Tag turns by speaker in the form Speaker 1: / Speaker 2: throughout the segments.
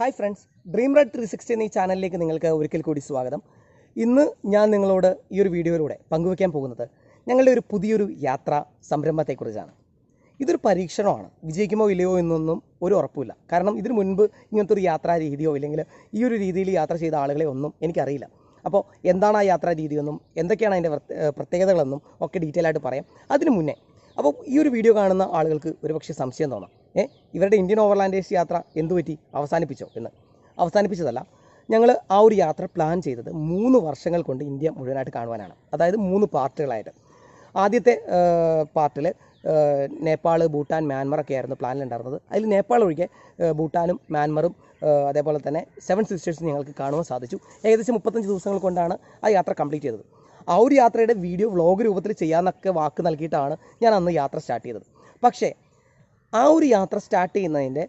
Speaker 1: Hi friends dream red three sixty എന്നീ ചാനലിലേക്ക് നിങ്ങൾക്ക് ഒരിക്കൽ കൂടി സ്വാഗതം. ഇന്ന് ഞാൻ നിങ്ങളോട് ഈ ഒരു വീഡിയോയിലൂടെ പങ്കുവയ്ക്കാൻ പോകുന്നത് ഞങ്ങളുടെ ഒരു പുതിയൊരു യാത്ര സംരംഭത്തെക്കുറിച്ചാണ്. ഇതൊരു പരീക്ഷണമാണ്. വിജയിക്കുമോ ഇല്ലയോ എന്നൊന്നും ഒരു ഉറപ്പില്ല കാരണം ഇതിനു മുൻപ് ഇങ്ങനത്തെ ഒരു യാത്രാ രീതിയോ ഇല്ലെങ്കിൽ ഈ ഒരു രീതിയിൽ യാത്ര ചെയ്ത ആളുകളെ ഒന്നും എനിക്കറിയില്ല. അപ്പോൾ എന്താണ് ആ യാത്രാ രീതിയെന്നും എന്തൊക്കെയാണ് അതിന്റെ പ്രത്യ- പ്രത്യേകതകളെന്നും ഒക്കെ ഡീറ്റെയിൽ ആയിട്ട് പറയാം. അതിനു മുന്നേ അപ്പോൾ ഈ ഒരു വീഡിയോ കാണുന്ന ആളുകൾക്ക് ഒരുപക്ഷെ സംശയം തോന്നാം. ഏ ഇവരുടെ ഇന്ത്യൻ ഓവർലാൻഡേഴ്സ് യാത്ര എന്തുപറ്റി അവസാനിപ്പിച്ചോ എന്ന്. അവസാനിപ്പിച്ചതല്ല ഞങ്ങൾ ആ ഒരു യാത്ര പ്ലാൻ ചെയ്തത് മൂന്ന് വർഷങ്ങൾ കൊണ്ട് ഇന്ത്യ മുഴുവനായിട്ട് കാണുവാനാണ്. അതായത് മൂന്ന് പാർട്ടുകളായിട്ട്. ആദ്യത്തെ പാർട്ടിൽ നേപ്പാൾ ഭൂട്ടാൻ മ്യാൻമർ ഒക്കെ ആയിരുന്നു പ്ലാനിലുണ്ടായിരുന്നത് അതിൽ നേപ്പാൾ ഒഴികെ ഭൂട്ടാനും മ്യാൻമറും അതേപോലെ തന്നെ സെവൻ സിസ്റ്റേഴ്സും ഞങ്ങൾക്ക് കാണുവാൻ സാധിച്ചു. ഏകദേശം മുപ്പത്തഞ്ച് ദിവസങ്ങൾ കൊണ്ടാണ് ആ യാത്ര കംപ്ലീറ്റ് ചെയ്തത്. ആ ഒരു യാത്രയുടെ വീഡിയോ വ്ളോഗ് രൂപത്തിൽ ചെയ്യാമെന്നൊക്കെ വാക്ക് നൽകിയിട്ടാണ് ഞാൻ അന്ന് യാത്ര സ്റ്റാർട്ട് ചെയ്തത്. പക്ഷേ ആ ഒരു യാത്ര സ്റ്റാർട്ട് ചെയ്യുന്നതിന്റെ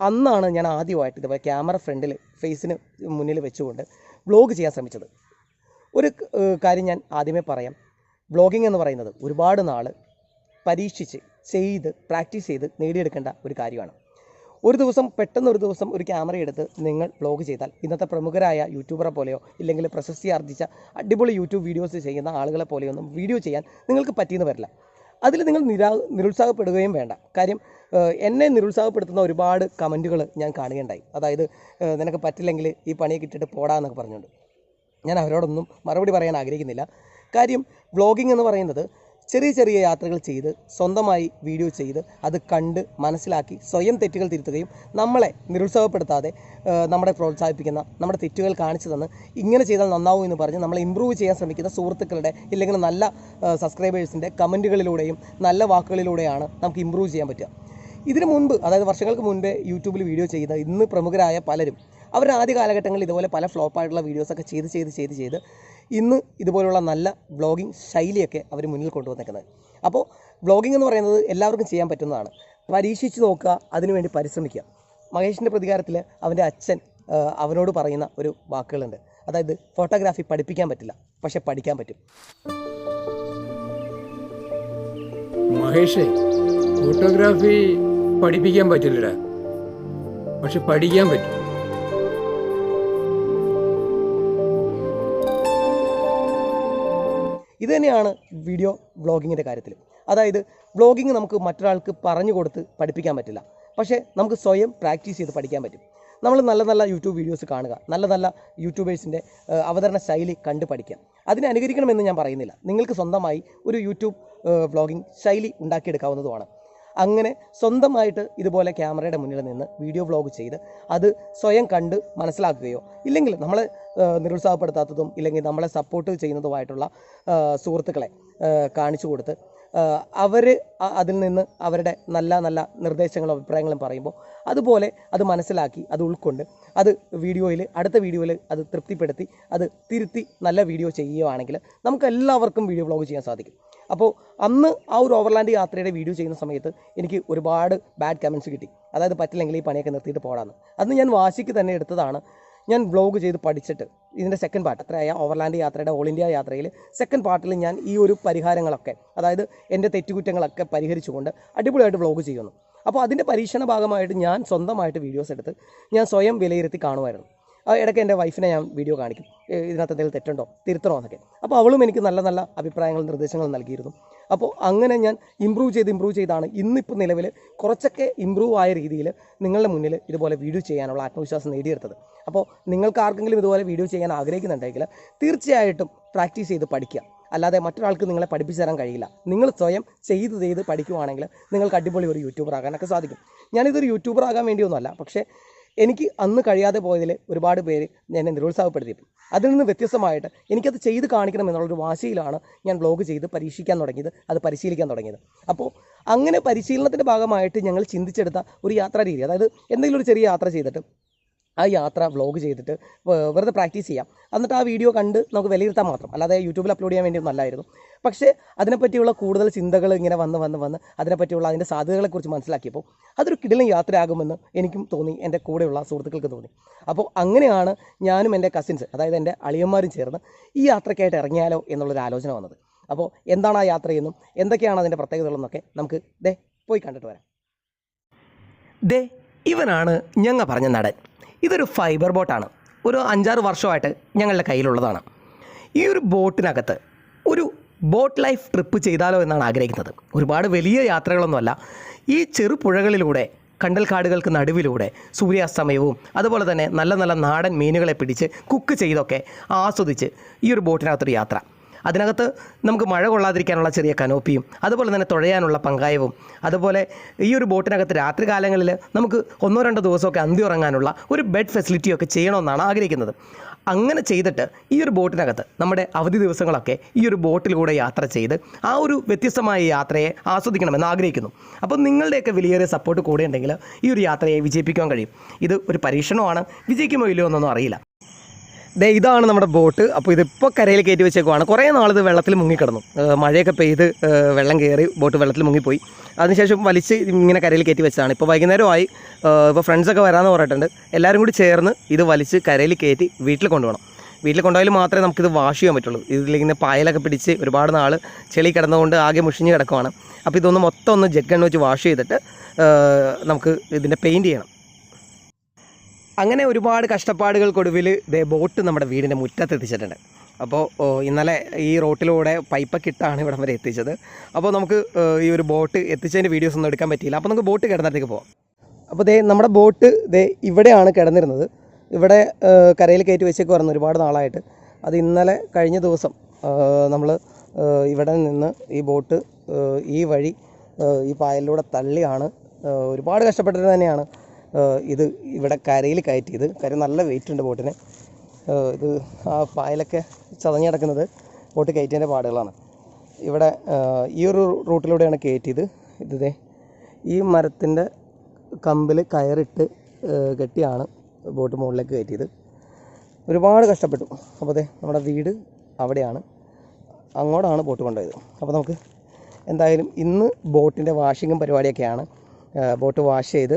Speaker 1: അന്നാണ് ഞാൻ ആദ്യമായിട്ട് ഇതുപോലെ ക്യാമറ ഫ്രണ്ടിൽ ഫേസിന് മുന്നിൽ വെച്ചുകൊണ്ട് വ്ളോഗ് ചെയ്യാൻ ശ്രമിച്ചത്. ഒരു കാര്യം ഞാൻ ആദ്യമേ പറയാം. വ്ളോഗിങ് എന്ന് പറയുന്നത് ഒരുപാട് നാൾ പരീക്ഷിച്ച് ചെയ്ത് പ്രാക്ടീസ് ചെയ്ത് നേടിയെടുക്കേണ്ട ഒരു കാര്യമാണ്. ഒരു ദിവസം പെട്ടെന്ന് ഒരു ദിവസം ഒരു ക്യാമറ എടുത്ത് നിങ്ങൾ വ്ളോഗ് ചെയ്താൽ ഇന്നത്തെ പ്രമുഖരായ യൂട്യൂബറെ പോലെയോ ഇല്ലെങ്കിൽ പ്രശസ്തി ആർജിച്ച അടിപൊളി യൂട്യൂബ് വീഡിയോസ് ചെയ്യുന്ന ആളുകളെ പോലെയൊന്നും വീഡിയോ ചെയ്യാൻ നിങ്ങൾക്ക് പറ്റിയെന്ന് വരില്ല. അതിൽ നിങ്ങൾ നിരാ നിരുത്സാഹപ്പെടുകയും വേണ്ട. കാര്യം എന്നെ നിരുത്സാഹപ്പെടുത്തുന്ന ഒരുപാട് കമന്റുകൾ ഞാൻ കാണുകയുണ്ടായി. അതായത് നിനക്ക് പറ്റില്ലെങ്കിൽ ഈ പണിയൊക്കെ ഇട്ടിട്ട് പോടാന്നൊക്കെ പറഞ്ഞുകൊണ്ട്. ഞാൻ അവരോടൊന്നും മറുപടി പറയാൻ ആഗ്രഹിക്കുന്നില്ല. കാര്യം വ്ളോഗിംഗ് എന്ന് പറയുന്നത് ചെറിയ ചെറിയ യാത്രകൾ ചെയ്ത് സ്വന്തമായി വീഡിയോ ചെയ്ത് അത് കണ്ട് മനസ്സിലാക്കി സ്വയം തെറ്റുകൾ തിരുത്തുകയും നമ്മളെ നിരുത്സാഹപ്പെടുത്താതെ നമ്മളെ പ്രോത്സാഹിപ്പിക്കുന്ന നമ്മുടെ തെറ്റുകൾ കാണിച്ചു തന്ന് ഇങ്ങനെ ചെയ്താൽ നന്നാവും എന്ന് പറഞ്ഞ് നമ്മളെ ഇമ്പ്രൂവ് ചെയ്യാൻ ശ്രമിക്കുന്ന സുഹൃത്തുക്കളുടെ ഇല്ലെങ്കിൽ നല്ല സബ്സ്ക്രൈബേഴ്സിന്റെ കമന്റുകളിലൂടെയും നല്ല വാക്കുകളിലൂടെയാണ് നമുക്ക് ഇമ്പ്രൂവ് ചെയ്യാൻ പറ്റുക. ഇതിനു മുൻപ് അതായത് വർഷങ്ങൾക്ക് മുൻപേ യൂട്യൂബിൽ വീഡിയോ ചെയ്ത ഇന്ന് പ്രമുഖരായ പലരും അവരുടെ ആദ്യ കാലഘട്ടങ്ങളിൽ ഇതുപോലെ പല ഫ്ലോപ്പായിട്ടുള്ള വീഡിയോസൊക്കെ ചെയ്ത് ചെയ്ത് ചെയ്ത് ചെയ്ത് ഇന്ന് ഇതുപോലുള്ള നല്ല വ്ളോഗിങ് ശൈലിയൊക്കെ അവർ മുന്നിൽ കൊണ്ടുവന്നേക്കുന്നത്. അപ്പോൾ വ്ളോഗിംഗ് എന്ന് പറയുന്നത് എല്ലാവർക്കും ചെയ്യാൻ പറ്റുന്നതാണ്. പരീക്ഷിച്ച് നോക്കുക അതിനുവേണ്ടി പരിശ്രമിക്കുക. മഹേഷിന്റെ പ്രതികാരത്തിൽ അവന്റെ അച്ഛൻ അവനോട് പറയുന്ന ഒരു വാക്കുകളുണ്ട്. അതായത് ഫോട്ടോഗ്രാഫി പഠിപ്പിക്കാൻ പറ്റില്ല പക്ഷെ പഠിക്കാൻ പറ്റും.
Speaker 2: മഹേഷേ ഫോട്ടോഗ്രാഫി പഠിപ്പിക്കാൻ പറ്റില്ലടാ. പക്ഷെ പഠിക്കാൻ പറ്റും.
Speaker 1: ഇത് തന്നെയാണ് വീഡിയോ വ്ളോഗിങ്ങിന്റെ കാര്യത്തിൽ അതായത് വ്ളോഗിങ് നമുക്ക് മറ്റൊരാൾക്ക് പറഞ്ഞു കൊടുത്ത് പഠിപ്പിക്കാൻ പറ്റില്ല. പക്ഷേ നമുക്ക് സ്വയം പ്രാക്ടീസ് ചെയ്ത് പഠിക്കാൻ പറ്റും. നമ്മൾ നല്ല നല്ല യൂട്യൂബ് വീഡിയോസ് കാണുക നല്ല നല്ല യൂട്യൂബേഴ്സിന്റെ അവതരണ ശൈലി കണ്ട് പഠിക്കാം അതിനെ അനുകരിക്കണമെന്ന് ഞാൻ പറയുന്നില്ല. നിങ്ങൾക്ക് സ്വന്തമായി ഒരു യൂട്യൂബ് വ്ളോഗിങ് ശൈലി ഉണ്ടാക്കിയെടുക്കാവുന്നതുമാണ്. അങ്ങനെ സ്വന്തമായിട്ട് ഇതുപോലെ ക്യാമറയുടെ മുന്നിൽ നിന്ന് വീഡിയോ വ്ളോഗ് ചെയ്ത് അത് സ്വയം കണ്ട് മനസ്സിലാക്കുകയോ ഇല്ലെങ്കിൽ നമ്മളെ നിരുത്സാഹപ്പെടുത്താത്തതും ഇല്ലെങ്കിൽ നമ്മളെ സപ്പോർട്ട് ചെയ്യുന്നതുമായിട്ടുള്ള സുഹൃത്തുക്കളെ കാണിച്ചു കൊടുത്ത് അവർ അതിൽ നിന്ന് അവരുടെ നല്ല നല്ല നിർദ്ദേശങ്ങളും അഭിപ്രായങ്ങളും പറയുമ്പോൾ അതുപോലെ അത് മനസ്സിലാക്കി അത് ഉൾക്കൊണ്ട് അത് വീഡിയോയിൽ അടുത്ത വീഡിയോയിൽ അത് തൃപ്തിപ്പെടുത്തി അത് തിരുത്തി നല്ല വീഡിയോ ചെയ്യുകയാണെങ്കിൽ നമുക്ക് വീഡിയോ വ്ളോഗ് ചെയ്യാൻ സാധിക്കും. അപ്പോൾ അന്ന് ആ ഒരു ഓവർലാൻഡ് യാത്രയുടെ വീഡിയോ ചെയ്യുന്ന സമയത്ത് എനിക്ക് ഒരുപാട് ബാഡ് കമൻസ് കിട്ടി. അതായത് പറ്റില്ലെങ്കിൽ ഈ പണിയൊക്കെ നിർത്തിയിട്ട് പോടാന്ന്. അന്ന് ഞാൻ വാശിക്ക് തന്നെ എടുത്തതാണ്. ഞാൻ വ്ലോഗ് ചെയ്ത് പഠിച്ചിട്ട് ഇതിന്റെ സെക്കൻഡ് പാർട്ട് അത്രയായ ഓവർലാൻഡ് യാത്രയുടെ ഓൾ ഇന്ത്യ യാത്രയിൽ സെക്കൻഡ് പാർട്ടിൽ ഞാൻ ഈ ഒരു പരിഹാരങ്ങളൊക്കെ അതായത് എന്റെ തെറ്റുകുറ്റങ്ങളൊക്കെ പരിഹരിച്ചുകൊണ്ട് അടിപൊളിയായിട്ട് വ്ലോഗ് ചെയ്യുന്നു. അപ്പോൾ അതിന്റെ പരീക്ഷണ ഭാഗമായിട്ട് ഞാൻ സ്വന്തമായിട്ട് വീഡിയോസ് എടുത്ത് ഞാൻ സ്വയം വിലയിരുത്തി കാണുമായിരുന്നു. ഇടയ്ക്ക് എന്റെ വൈഫിനെ ഞാൻ വീഡിയോ കാണിക്കും. ഇതിനകത്ത് എന്തെങ്കിലും തെറ്റുണ്ടോ? തിരുത്തണോ എന്നൊക്കെ. അപ്പോൾ അവളും എനിക്ക് നല്ല നല്ല അഭിപ്രായങ്ങളും നിർദ്ദേശങ്ങളും നൽകിയിരുന്നു. അപ്പോൾ അങ്ങനെ ഞാൻ ഇമ്പ്രൂവ് ചെയ്ത് ഇമ്പ്രൂവ് ചെയ്താണ് ഇന്നിപ്പോൾ നിലവിൽ കുറച്ചൊക്കെ ഇമ്പ്രൂവ് ആയ രീതിയിൽ നിങ്ങളുടെ മുന്നിൽ ഇതുപോലെ വീഡിയോ ചെയ്യാനുള്ള ആത്മവിശ്വാസം നേടിയെടുത്തത്. അപ്പോൾ നിങ്ങൾക്ക് ആർക്കെങ്കിലും ഇതുപോലെ വീഡിയോ ചെയ്യാൻ ആഗ്രഹിക്കുന്നുണ്ടെങ്കിൽ തീർച്ചയായിട്ടും പ്രാക്ടീസ് ചെയ്ത് പഠിക്കുക. അല്ലാതെ മറ്റൊരാൾക്ക് നിങ്ങളെ പഠിപ്പിച്ചു തരാൻ കഴിയില്ല. നിങ്ങൾ സ്വയം ചെയ്ത് ചെയ്ത് പഠിക്കുവാണെങ്കിൽ നിങ്ങൾക്ക് അടിപൊളി ഒരു യൂട്യൂബർ ആകാനൊക്കെ സാധിക്കും. ഞാനിതൊരു യൂട്യൂബർ ആകാൻ വേണ്ടിയൊന്നുമല്ല. പക്ഷേ എനിക്ക് അന്ന് കഴിയാതെ പോയതിൽ ഒരുപാട് പേര് എന്നെ നിരുത്സാഹപ്പെടുത്തി അതിൽ നിന്ന് വ്യത്യസ്തമായിട്ട് എനിക്കത് ചെയ്ത് കാണിക്കണം എന്നുള്ളൊരു വാശിയിലാണ് ഞാൻ ബ്ലോഗ് ചെയ്ത് പരീക്ഷിക്കാൻ തുടങ്ങിയത് അത് പരിശീലിക്കാൻ തുടങ്ങിയത്. അപ്പോൾ അങ്ങനെ പരിശീലനത്തിന്റെ ഭാഗമായിട്ട് ഞങ്ങൾ ചിന്തിച്ചെടുത്ത ഒരു യാത്രാ രീതി അതായത് എന്തെങ്കിലും ഒരു ചെറിയ യാത്ര ചെയ്തിട്ട് ആ യാത്ര വ്ളോഗ് ചെയ്തിട്ട് വെറുതെ പ്രാക്ടീസ് ചെയ്യാം. എന്നിട്ട് ആ വീഡിയോ കണ്ട് നമുക്ക് വിലയിരുത്താൻ മാത്രം. അല്ലാതെ യൂട്യൂബിൽ അപ്ലോഡ് ചെയ്യാൻ വേണ്ടി നല്ലായിരുന്നു പക്ഷേ അതിനെപ്പറ്റിയുള്ള കൂടുതൽ ചിന്തകൾ ഇങ്ങനെ വന്ന് വന്ന് വന്ന് അതിനെപ്പറ്റിയുള്ള അതിന്റെ സാധ്യതകളെക്കുറിച്ച് മനസ്സിലാക്കിയപ്പോൾ അതൊരു കിടിലൻ യാത്രയാകുമെന്ന് എനിക്കും തോന്നി. എന്റെ കൂടെയുള്ള സുഹൃത്തുക്കൾക്ക് തോന്നി. അപ്പോൾ അങ്ങനെയാണ് ഞാനും എന്റെ കസിൻസ് അതായത് എന്റെ അളിയന്മാരും ചേർന്ന് ഈ യാത്രയ്ക്കായിട്ട് ഇറങ്ങിയാലോ എന്നുള്ളൊരു ആലോചന വന്നത്. അപ്പോൾ എന്താണ് ആ യാത്രയെന്നും എന്തൊക്കെയാണ് അതിന്റെ പ്രത്യേകതകളെന്നൊക്കെ നമുക്ക് ദേ പോയി കണ്ടിട്ട് വരാം. ദേ ഇവനാണ് ഞങ്ങൾ പറഞ്ഞ നടൻ. ഇതൊരു ഫൈബർ ബോട്ടാണ് ഒരു അഞ്ചാറ് വർഷമായിട്ട് ഞങ്ങളുടെ കയ്യിലുള്ളതാണ്. ഈ ഒരു ബോട്ടിനകത്ത് ഒരു ബോട്ട് ലൈഫ് ട്രിപ്പ് ചെയ്താലോ എന്നാണ് ആഗ്രഹിക്കുന്നത്. ഒരുപാട് വലിയ യാത്രകളൊന്നുമല്ല. ഈ ചെറു പുഴകളിലൂടെ കണ്ടൽക്കാടുകൾക്ക് നടുവിലൂടെ സൂര്യാസ്തമയവും അതുപോലെ തന്നെ നല്ല നല്ല നാടൻ മീനുകളെ പിടിച്ച് കുക്ക് ചെയ്തൊക്കെ ആസ്വദിച്ച് ഈ ഒരു ബോട്ടിനകത്തൊരു യാത്ര. അതിനകത്ത് നമുക്ക് മഴ കൊള്ളാതിരിക്കാനുള്ള ചെറിയ കനോപ്പിയും അതുപോലെ തന്നെ തുഴയാനുള്ള പങ്കായവും അതുപോലെ ഈ ഒരു ബോട്ടിനകത്ത് രാത്രി കാലങ്ങളിൽ നമുക്ക് ഒന്നോ രണ്ടോ ദിവസമൊക്കെ അന്തി ഉറങ്ങാനുള്ള ഒരു ബെഡ് ഫെസിലിറ്റിയൊക്കെ ചെയ്യണമെന്നാണ് ആഗ്രഹിക്കുന്നത്. അങ്ങനെ ചെയ്തിട്ട് ഈ ഒരു ബോട്ടിനകത്ത് നമ്മുടെ അവധി ദിവസങ്ങളൊക്കെ ഈ ഒരു ബോട്ടിലൂടെ യാത്ര ചെയ്ത് ആ ഒരു വ്യത്യസ്തമായ യാത്രയെ ആസ്വദിക്കണമെന്ന് ആഗ്രഹിക്കുന്നു. അപ്പോൾ നിങ്ങളുടെയൊക്കെ വലിയേറിയ സപ്പോർട്ട് കൂടെ ഉണ്ടെങ്കിൽ ഈ ഒരു യാത്രയെ വിജയിപ്പിക്കാൻ കഴിയും. ഇത് ഒരു പരീക്ഷണമാണ്. വിജയിക്കുമോ ഇല്ലയോ എന്നൊന്നും അറിയില്ല. ദേ ഇതാണ് നമ്മുടെ ബോട്ട്. അപ്പോൾ ഇതിപ്പോൾ കരയിൽ കയറ്റി വെച്ചേക്കുവാണ്. കുറേ നാളിത് വെള്ളത്തിൽ മുങ്ങിക്കിടന്നു. മഴയൊക്കെ പെയ്ത് വെള്ളം കയറി ബോട്ട് വെള്ളത്തിൽ മുങ്ങിപ്പോയി. അതിനുശേഷം വലിച്ച് ഇങ്ങനെ കരയിൽ കയറ്റി വെച്ചതാണ്. ഇപ്പോൾ വൈകുന്നേരമായി ഇപ്പോൾ ഫ്രണ്ട്സൊക്കെ വരാമെന്ന് പറഞ്ഞിട്ടുണ്ട്. എല്ലാവരും കൂടി ചേർന്ന് ഇത് വലിച്ച് കരയിൽ കയറ്റി വീട്ടിൽ കൊണ്ടുപോകണം. വീട്ടിൽ കൊണ്ടുപോയാൽ മാത്രമേ നമുക്കിത് വാഷ് ചെയ്യാൻ പറ്റുള്ളൂ. ഇതിലിങ്ങനെ പായലൊക്കെ പിടിച്ച് ഒരുപാട് നാൾ ചെളി കിടന്നുകൊണ്ട് ആകെ മുഷിഞ്ഞ് കിടക്കുവാണ്. അപ്പോൾ ഇതൊന്ന് മൊത്തം ഒന്ന് ജെറ്റ് വെച്ച് വാഷ് ചെയ്തിട്ട് നമുക്ക് ഇതിന്റെ പെയിന്റ് ചെയ്യണം. അങ്ങനെ ഒരുപാട് കഷ്ടപ്പാടുകൾക്കൊടുവിൽ ദേ ബോട്ട് നമ്മുടെ വീടിന്റെ മുറ്റത്ത് എത്തിച്ചിട്ടുണ്ട്. അപ്പോൾ ഇന്നലെ ഈ റോട്ടിലൂടെ പൈപ്പൊക്കെ ഇട്ടാണ് ഇവിടം വരെ എത്തിച്ചത്. അപ്പോൾ നമുക്ക് ഈ ഒരു ബോട്ട് എത്തിച്ചതിന്റെ വീഡിയോസ് ഒന്നും എടുക്കാൻ പറ്റിയില്ല. അപ്പോൾ നമുക്ക് ബോട്ട് കിടന്നിടത്തേക്ക് പോവാം. അപ്പോൾ ദേ നമ്മുടെ ബോട്ട് ദേ ഇവിടെയാണ് കിടന്നിരുന്നത്. ഇവിടെ കരയിൽ കയറ്റി വെച്ചേക്ക് പറഞ്ഞു ഒരുപാട് നാളായിട്ട്. അത് ഇന്നലെ കഴിഞ്ഞ ദിവസം നമ്മൾ ഇവിടെ നിന്ന് ഈ ബോട്ട് ഈ വഴി ഈ പായലിലൂടെ തള്ളിയാണ് ഒരുപാട് കഷ്ടപ്പെട്ടിട്ട് തന്നെയാണ് ഇത് ഇവിടെ കരയിൽ കയറ്റിയത് കര നല്ല വെയിറ്റ് ഉണ്ട് ബോട്ടിന്. ഇത് ആ പായലൊക്കെ ചതഞ്ഞ് കിടക്കുന്നത് ബോട്ട് കയറ്റിയതിന്റെ പാടുകളാണ്. ഇവിടെ ഈ ഒരു റൂട്ടിലൂടെയാണ് കയറ്റിയത്. ഇതേ ഈ മരത്തിന്റെ കമ്പിൽ കയറിട്ട് കെട്ടിയാണ് ബോട്ട് മുകളിലേക്ക് കയറ്റിയത്. ഒരുപാട് കഷ്ടപ്പെട്ടു. അപ്പോൾ അതെ നമ്മുടെ വീട് അവിടെയാണ്. അങ്ങോട്ടാണ് ബോട്ട് കൊണ്ടുപോയത്. അപ്പോൾ നമുക്ക് എന്തായാലും ഇന്ന് ബോട്ടിന്റെ വാഷിങ്ങും പരിപാടിയൊക്കെയാണ്. ബോട്ട് വാഷ് ചെയ്ത്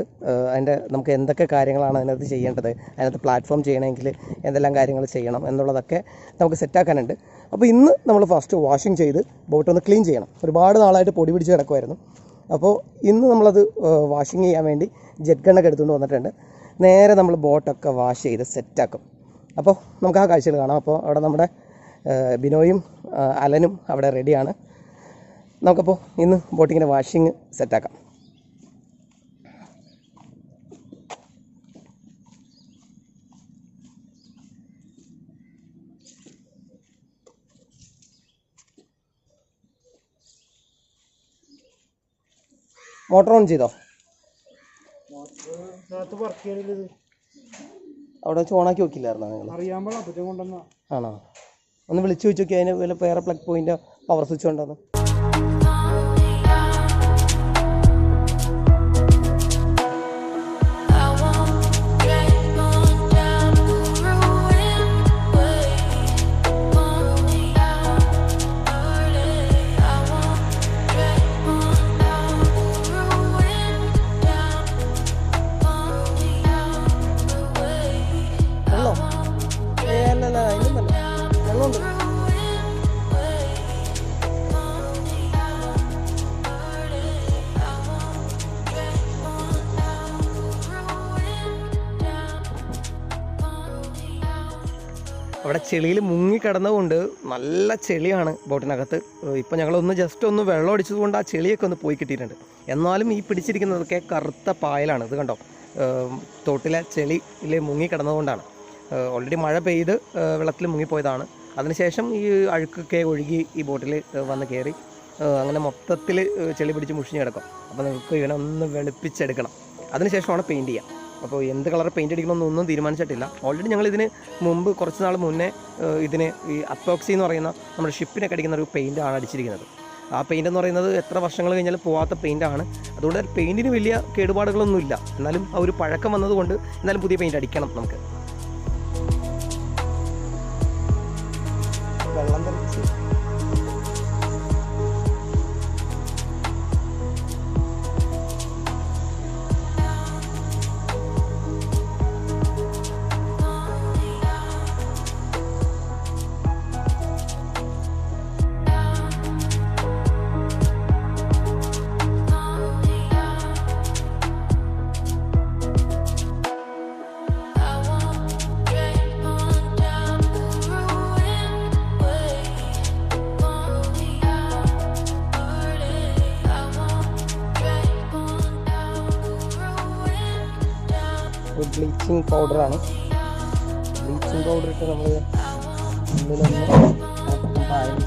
Speaker 1: അതിന്റെ നമുക്ക് എന്തൊക്കെ കാര്യങ്ങളാണ് അതിനകത്ത് ചെയ്യേണ്ടത് അതിനകത്ത് പ്ലാറ്റ്ഫോം ചെയ്യണമെങ്കിൽ എന്തെല്ലാം കാര്യങ്ങൾ ചെയ്യണം എന്നുള്ളതൊക്കെ നമുക്ക് സെറ്റാക്കാനുണ്ട് അപ്പോൾ ഇന്ന് നമ്മൾ ഫസ്റ്റ് വാഷിംഗ് ചെയ്ത് ബോട്ട് ഒന്ന് ക്ലീൻ ചെയ്യണം. ഒരുപാട് നാളായിട്ട് പൊടി പിടിച്ച് കിടക്കുമായിരുന്നു അപ്പോൾ ഇന്ന് നമ്മളത് വാഷിംഗ് ചെയ്യാൻ വേണ്ടി ജെറ്റ് ഗണ്ണൊക്കെ എടുത്തുകൊണ്ട് വന്നിട്ടുണ്ട്. നേരെ നമ്മൾ ബോട്ടൊക്കെ വാഷ് ചെയ്ത് സെറ്റാക്കും അപ്പോൾ നമുക്ക് ആ കാഴ്ചകൾ കാണാം. അപ്പോൾ അവിടെ നമ്മുടെ ബിനോയും അലനും അവിടെ റെഡിയാണ് നമുക്കപ്പോൾ ഇന്ന് ബോട്ടിങ്ങിന്റെ വാഷിങ് സെറ്റാക്കാം മോട്ടോർ ഓൺ ചെയ്തോ? അവിടെ വെച്ച് ഓണാക്കി വെക്കില്ലായിരുന്നോ നിങ്ങൾ? ആണോ? ഒന്ന് വിളിച്ചു ചോദിച്ചു നോക്കി അതിന് വല്ല വേറെ പ്ലഗ് പോയിന്റോ പവർ സ്വിച്ച് ഉണ്ടോന്ന് അവിടെ ചെളിയിൽ മുങ്ങിക്കിടന്നതുകൊണ്ട് നല്ല ചെളിയാണ് ബോട്ടിനകത്ത്. ഇപ്പോൾ ഞങ്ങളൊന്ന് ജസ്റ്റ് ഒന്ന് വെള്ളം അടിച്ചതുകൊണ്ട് ആ ചെളിയൊക്കെ ഒന്ന് പോയി കിട്ടിയിട്ടുണ്ട്. എന്നാലും ഈ പിടിച്ചിരിക്കുന്നതൊക്കെ കറുത്ത പായലാണ്. ഇത് കണ്ടോ? തോട്ടിലെ ചെളിയിൽ മുങ്ങിക്കിടന്നതുകൊണ്ടാണ് ഓൾറെഡി മഴ പെയ്ത് വെള്ളത്തിൽ മുങ്ങിപ്പോയതാണ് അതിനുശേഷം ഈ അഴുക്കൊക്കെ ഒഴുകി ഈ ബോട്ടിൽ വന്ന് കയറി അങ്ങനെ മൊത്തത്തിൽ ചെളി പിടിച്ച് മുഷിഞ്ഞ് കിടക്കും. അപ്പോൾ നിങ്ങൾക്ക് ഇവനെ ഒന്ന് വെളുപ്പിച്ചെടുക്കണം. അതിനുശേഷമാണ് പെയിന്റ് ചെയ്യുക അപ്പോൾ എന്ത് കളർ പെയിന്റ് അടിക്കണമെന്ന് ഒന്നും തീരുമാനിച്ചിട്ടില്ല. ഓൾറെഡി ഞങ്ങൾ ഇതിന് മുമ്പ് കുറച്ച് നാൾ മുന്നേ ഇതിന് ഈ അപ്പോക്സി എന്ന് പറയുന്ന നമ്മുടെ ഷിപ്പിനൊക്കെ അടിക്കുന്ന ഒരു പെയിന്റാണ് അടിച്ചിരിക്കുന്നത്. ആ പെയിന്റ് എന്ന് പറയുന്നത് എത്ര വർഷങ്ങൾ കഴിഞ്ഞാലും പോവാത്ത പെയിന്റാണ് അതുകൊണ്ട് പെയിന്റിന് വലിയ കേടുപാടുകളൊന്നുമില്ല. എന്നാലും ആ ഒരു പഴക്കം വന്നതുകൊണ്ട് എന്നാലും പുതിയ പെയിന്റ് അടിക്കണം നമുക്ക്. ബ്ലീച്ചിങ് പൗഡറാണ്. ബ്ലീച്ചിങ് പൗഡർ ഇട്ട് നമ്മൾ ഉള്ളിലൊന്ന് അയൺ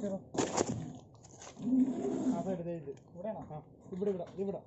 Speaker 1: ചെയ്യാനൊക്കെ കളയാം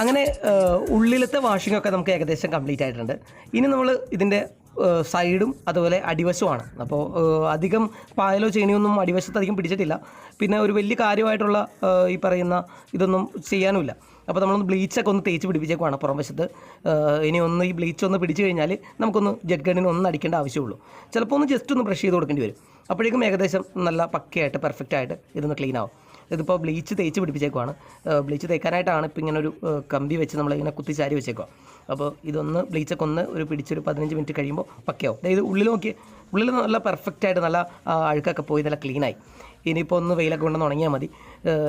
Speaker 1: അങ്ങനെ ഉള്ളിലത്തെ വാഷിംഗ് ഒക്കെ നമുക്ക് ഏകദേശം കംപ്ലീറ്റ് ആയിട്ടുണ്ട്. ഇനി നമ്മൾ ഇതിന്റെ സൈഡും അതുപോലെ അടിവശവുമാണ്. അപ്പോൾ അധികം പായലോ ചേണിയൊന്നും അടിവശത്ത് അധികം പിടിച്ചിട്ടില്ല. പിന്നെ ഒരു വലിയ കാര്യമായിട്ടുള്ള ഈ പറയുന്ന ഇതൊന്നും ചെയ്യാനുമില്ല. അപ്പോൾ നമ്മളൊന്ന് ബ്ലീച്ചൊക്കെ ഒന്ന് തേച്ച് പിടിപ്പിച്ചേക്കുവാണ് പുറം വശത്ത് ഇനി ഒന്ന് ഈ ബ്ലീച്ച് ഒന്ന് പിടിച്ചു കഴിഞ്ഞാൽ നമുക്കൊന്ന് ജെറ്റ് ഗണ്ണിന് ഒന്ന് അടിക്കേണ്ട ആവശ്യമുള്ളൂ. ചിലപ്പോൾ ഒന്ന് ജസ്റ്റ് ഒന്ന് ബ്രഷ് ചെയ്ത് കൊടുക്കേണ്ടി വരും. അപ്പോഴേക്കും ഏകദേശം നല്ല പക്കയായിട്ട് പെർഫെക്റ്റ് ആയിട്ട് ഇതൊന്ന് ക്ലീൻ ആവും. ഇതിപ്പോൾ ബ്ലീച്ച് തേച്ച് പിടിപ്പിച്ചേക്കുവാണ്. ബ്ലീച്ച് തേക്കാനായിട്ടാണ് ഇപ്പോൾ ഇങ്ങനെ ഒരു കമ്പി വെച്ച് നമ്മളിങ്ങനെ കുത്തിച്ചാരി വെച്ചേക്കുക അപ്പോൾ ഇതൊന്ന് ബ്ലീച്ചൊക്കെ ഒന്ന് ഒരു പിടിച്ചൊരു പതിനഞ്ച് മിനിറ്റ് കഴിയുമ്പോൾ പക്കയാവും. അതായത് ഉള്ളിൽ നോക്കി ഉള്ളിൽ നല്ല പെർഫെക്റ്റ് ആയിട്ട് നല്ല അഴുക്കൊക്കെ പോയി നല്ല ക്ലീനായി ഇനിയിപ്പോൾ ഒന്ന് വെയിലൊക്കെ കൊണ്ടെന്ന് ഉണങ്ങിയാൽ മതി.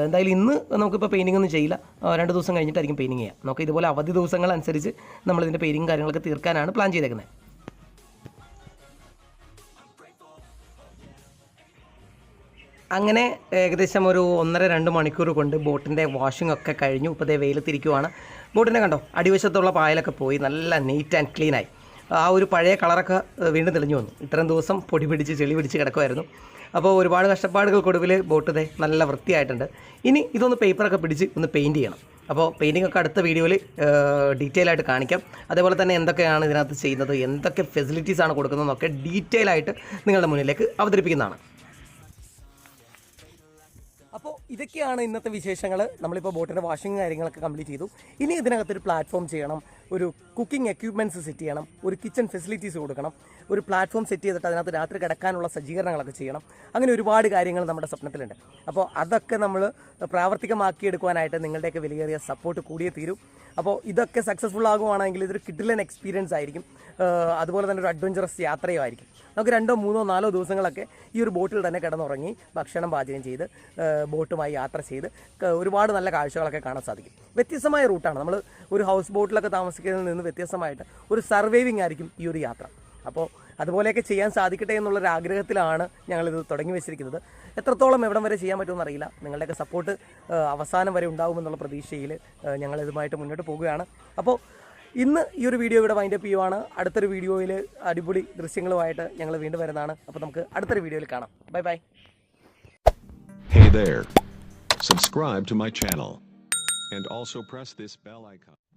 Speaker 1: എന്തായാലും ഇന്ന് നമുക്കിപ്പോൾ പെയിന്റിംഗ് ഒന്നും ചെയ്യില്ല. രണ്ട് ദിവസം കഴിഞ്ഞിട്ടായിരിക്കും പെയിന്റിങ് ചെയ്യുക നമുക്ക് ഇതുപോലെ അവധി ദിവസങ്ങൾ അനുസരിച്ച് നമ്മളിതിന്റെ പെയിന്റിങ് കാര്യങ്ങളൊക്കെ തീർക്കാനാണ് പ്ലാൻ ചെയ്തേക്കുന്നത് അങ്ങനെ ഏകദേശം ഒരു ഒന്നര രണ്ട് മണിക്കൂർ കൊണ്ട് ബോട്ടിന്റെ വാഷിംഗ് ഒക്കെ കഴിഞ്ഞു. ഇപ്പോൾ ദേ വെയിലത്തിരിക്കുവാണ്. ബോട്ടിനെ കണ്ടോ? അടിവശത്തുള്ള പായലൊക്കെ പോയി നല്ല നീറ്റ് ആൻഡ് ക്ലീനായി ആ ഒരു പഴയ കളറൊക്കെ വീണ്ടും തെളിഞ്ഞു വന്നു. ഇത്രയും ദിവസം പൊടി പിടിച്ച് ചെളി പിടിച്ച് കിടക്കുമായിരുന്നു അപ്പോൾ ഒരുപാട് കഷ്ടപ്പാടുകൾക്കൊടുവിൽ ബോട്ട് ദേ നല്ല വൃത്തിയായിട്ടുണ്ട്. ഇനി ഇതൊന്ന് പേപ്പറൊക്കെ പിടിച്ച് ഒന്ന് പെയിന്റ് ചെയ്യണം. അപ്പോൾ പെയിന്റിംഗ് ഒക്കെ അടുത്ത വീഡിയോയിൽ ഡീറ്റെയിൽ ആയിട്ട് കാണിക്കാം. അതേപോലെ തന്നെ എന്തൊക്കെയാണ് ഇതിനകത്ത് ചെയ്യുന്നത് എന്തൊക്കെ ഫെസിലിറ്റീസ് ആണ് കൊടുക്കുന്നതെന്നൊക്കെ ഡീറ്റെയിൽ ആയിട്ട് നിങ്ങളുടെ മുന്നിലേക്ക് അവതരിപ്പിക്കുന്നതാണ്. ഇതൊക്കെയാണ് ഇന്നത്തെ വിശേഷങ്ങൾ നമ്മളിപ്പോൾ ബോട്ടിന്റെ വാഷിംഗ് കാര്യങ്ങളൊക്കെ കംപ്ലീറ്റ് ചെയ്തു. ഇനി ഇതിനകത്തൊരു പ്ലാറ്റ്ഫോം ചെയ്യണം. ഒരു കുക്കിംഗ് എക്യുപ്മെന്റ്സ് സെറ്റ് ചെയ്യണം. ഒരു കിച്ചൺ ഫെസിലിറ്റീസ് കൊടുക്കണം. ഒരു പ്ലാറ്റ്ഫോം സെറ്റ് ചെയ്തിട്ട് അതിനകത്ത് രാത്രി കിടക്കാനുള്ള സജ്ജീകരണങ്ങളൊക്കെ ചെയ്യണം. അങ്ങനെ ഒരുപാട് കാര്യങ്ങൾ നമ്മുടെ സ്വപ്നത്തിലുണ്ട്. അപ്പോൾ അതൊക്കെ നമ്മൾ പ്രാവർത്തികമാക്കിയെടുക്കുവാനായിട്ട് നിങ്ങളുടെയൊക്കെ വിലയേറിയ സപ്പോർട്ട് കൂടിയേ തീരും. അപ്പോൾ ഇതൊക്കെ സക്സസ്ഫുൾ ആകുവാണെങ്കിൽ ഇതൊരു കിഡിലൻ എക്സ്പീരിയൻസ് ആയിരിക്കും. അതുപോലെ തന്നെ ഒരു അഡ്വഞ്ചറസ് യാത്രയും ആയിരിക്കും. നമുക്ക് രണ്ടോ മൂന്നോ നാലോ ദിവസങ്ങളൊക്കെ ഈ ഒരു ബോട്ടിൽ തന്നെ കിടന്നുറങ്ങി ഭക്ഷണം പാചകം ചെയ്ത് ബോട്ടുമായി യാത്ര ചെയ്ത് ഒരുപാട് നല്ല കാഴ്ചകളൊക്കെ കാണാൻ സാധിക്കും. വ്യത്യസ്തമായ റൂട്ടാണ്. നമ്മൾ ഒരു ഹൗസ് ബോട്ടിലൊക്കെ താമസിക്കുന്നതിൽ നിന്ന് വ്യത്യസ്തമായിട്ട് ഒരു സർവൈവിംഗ് ആയിരിക്കും ഈ ഒരു യാത്ര. അപ്പോൾ അതുപോലെയൊക്കെ ചെയ്യാൻ സാധിക്കട്ടെ എന്നുള്ളൊരു ആഗ്രഹത്തിലാണ് ഞങ്ങളിത് തുടങ്ങി വെച്ചിരിക്കുന്നത്. എത്രത്തോളം എവിടം വരെ ചെയ്യാൻ പറ്റുമെന്ന് അറിയില്ല. നിങ്ങളുടെയൊക്കെ സപ്പോർട്ട് അവസാനം വരെ ഉണ്ടാകുമെന്നുള്ള പ്രതീക്ഷയിൽ ഞങ്ങളിതുമായിട്ട് മുന്നോട്ട് പോവുകയാണ് അപ്പോൾ ഇന്ന് ഈ ഒരു വീഡിയോ ഇവിടെ വൈൻഡപ്പ് ചെയ്യുവാണ് അടുത്തൊരു വീഡിയോയിൽ അടിപൊളി ദൃശ്യങ്ങളുമായിട്ട് ഞങ്ങൾ വീണ്ടും വരുന്നതാണ് അപ്പോൾ നമുക്ക് അടുത്തൊരു വീഡിയോയിൽ കാണാം bye bye
Speaker 3: Hey there. Subscribe to my channel. And also press this bell icon.